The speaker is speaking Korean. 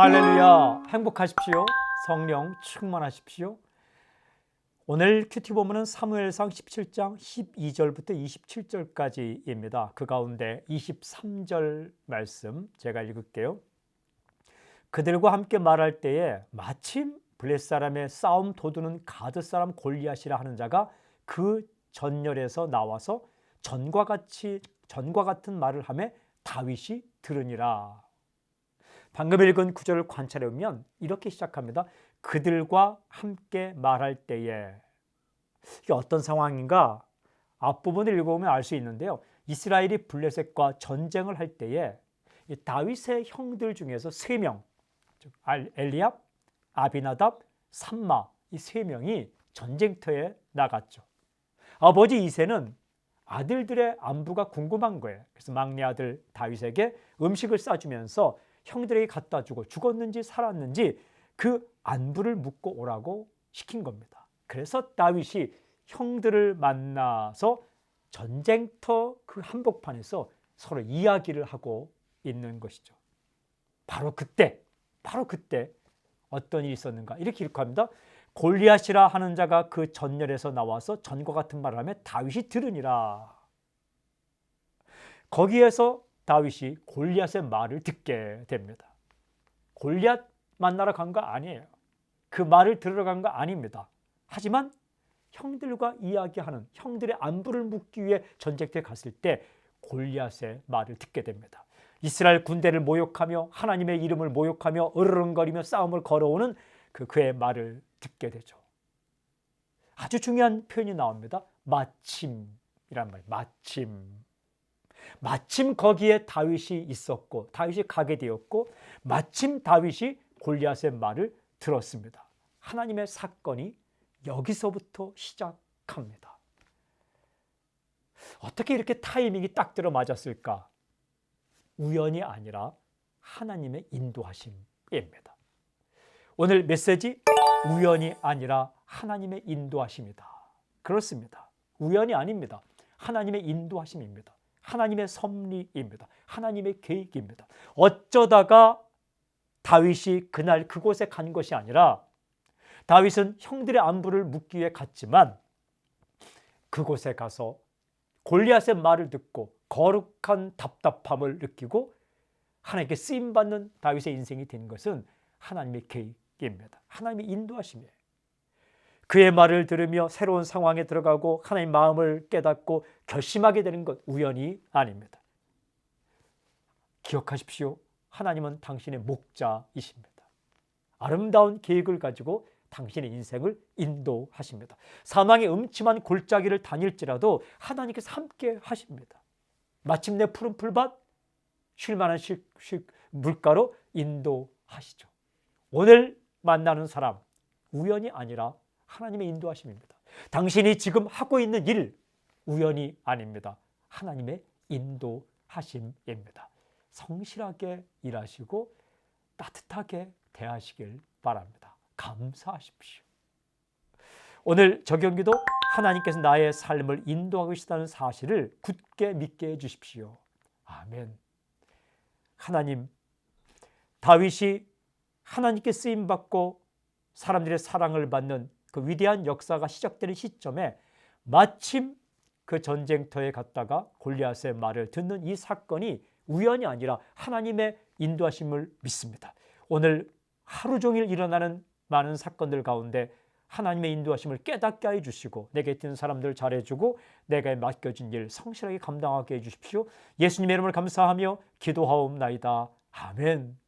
할렐루야. 행복하십시오. 성령 충만하십시오. 오늘 큐티 보면은 사무엘상 17장 12절부터 27절까지입니다. 그 가운데 23절 말씀 제가 읽을게요. 그들과 함께 말할 때에 마침 블레 사람의 싸움 도두는 가드 사람 골리앗이라 하는 자가 그 전열에서 나와서 전과 같이 전과 같은 말을 하며 다윗이 들으니라 방금 읽은 구절을 관찰해 보면 이렇게 시작합니다. 그들과 함께 말할 때에 이게 어떤 상황인가? 앞부분을 읽어보면 알 수 있는데요. 이스라엘이 블레셋과 전쟁을 할 때에 이 다윗의 형들 중에서 세 명, 엘리압, 아비나답, 삼마 이 세 명이 전쟁터에 나갔죠. 아버지 이세는 아들들의 안부가 궁금한 거예요. 그래서 막내 아들 다윗에게 음식을 싸주면서 형들에게 갖다 주고 죽었는지 살았는지 그 안부를 묻고 오라고 시킨 겁니다. 그래서 다윗이 형들을 만나서 전쟁터 그 한복판에서 서로 이야기를 하고 있는 것이죠. 바로 그때, 바로 그때 어떤 일이 있었는가? 이렇게 기록합니다. 골리앗이라 하는 자가 그 전열에서 나와서 전과 같은 말을 하며 다윗이 들으니라. 거기에서 다윗이 골리앗의 말을 듣게 됩니다. 골리앗 만나러 간 거 아니에요. 그 말을 들으러 간 거 아닙니다. 하지만 형들과 이야기하는 형들의 안부를 묻기 위해 전쟁터에 갔을 때 골리앗의 말을 듣게 됩니다. 이스라엘 군대를 모욕하며 하나님의 이름을 모욕하며 으르렁거리며 싸움을 걸어오는 그 그의 말을 듣게 되죠. 아주 중요한 표현이 나옵니다. 마침이란 말. 마침. 마침 거기에 다윗이 있었고 다윗이 가게 되었고 마침 다윗이 골리앗의 말을 들었습니다. 하나님의 사건이 여기서부터 시작합니다. 어떻게 이렇게 타이밍이 딱 들어 맞았을까? 우연이 아니라 하나님의 인도하심입니다. 오늘 메시지 우연이 아니라 하나님의 인도하심이다. 그렇습니다. 우연이 아닙니다. 하나님의 인도하심입니다. 하나님의 섭리입니다. 하나님의 계획입니다. 어쩌다가 다윗이 그날 그곳에 간 것이 아니라 다윗은 형들의 안부를 묻기 위해 갔지만 그곳에 가서 골리앗의 말을 듣고 거룩한 답답함을 느끼고 하나님께 쓰임 받는 다윗의 인생이 된 것은 하나님의 계획입니다. 하나님의 인도하심이에요. 그의 말을 들으며 새로운 상황에 들어가고 하나님 마음을 깨닫고 결심하게 되는 것 우연이 아닙니다. 기억하십시오. 하나님은 당신의 목자이십니다. 아름다운 계획을 가지고 당신의 인생을 인도하십니다. 사망의 음침한 골짜기를 다닐지라도 하나님께서 함께 하십니다. 마침내 푸른 풀밭, 쉴만한 쉴, 쉴, 물가로 인도하시죠. 오늘 만나는 사람 우연이 아니라 하나님의 인도하심입니다. 당신이 지금 하고 있는 일 우연이 아닙니다. 하나님의 인도하심입니다. 성실하게 일하시고 따뜻하게 대하시길 바랍니다. 감사하십시오. 오늘 적용기도 하나님께서 나의 삶을 인도하고 계시다는 사실을 굳게 믿게 해 주십시오. 아멘. 하나님, 다윗이 하나님께 쓰임 받고 사람들의 사랑을 받는 그 위대한 역사가 시작되는 시점에 마침 그 전쟁터에 갔다가 골리앗의 말을 듣는 이 사건이 우연이 아니라 하나님의 인도하심을 믿습니다. 오늘 하루 종일 일어나는 많은 사건들 가운데 하나님의 인도하심을 깨닫게 해 주시고 내게 있는 사람들 잘해 주고 내가 맡겨진 일 성실하게 감당하게 해 주십시오. 예수님의 이름을 감사하며 기도하옵나이다. 아멘.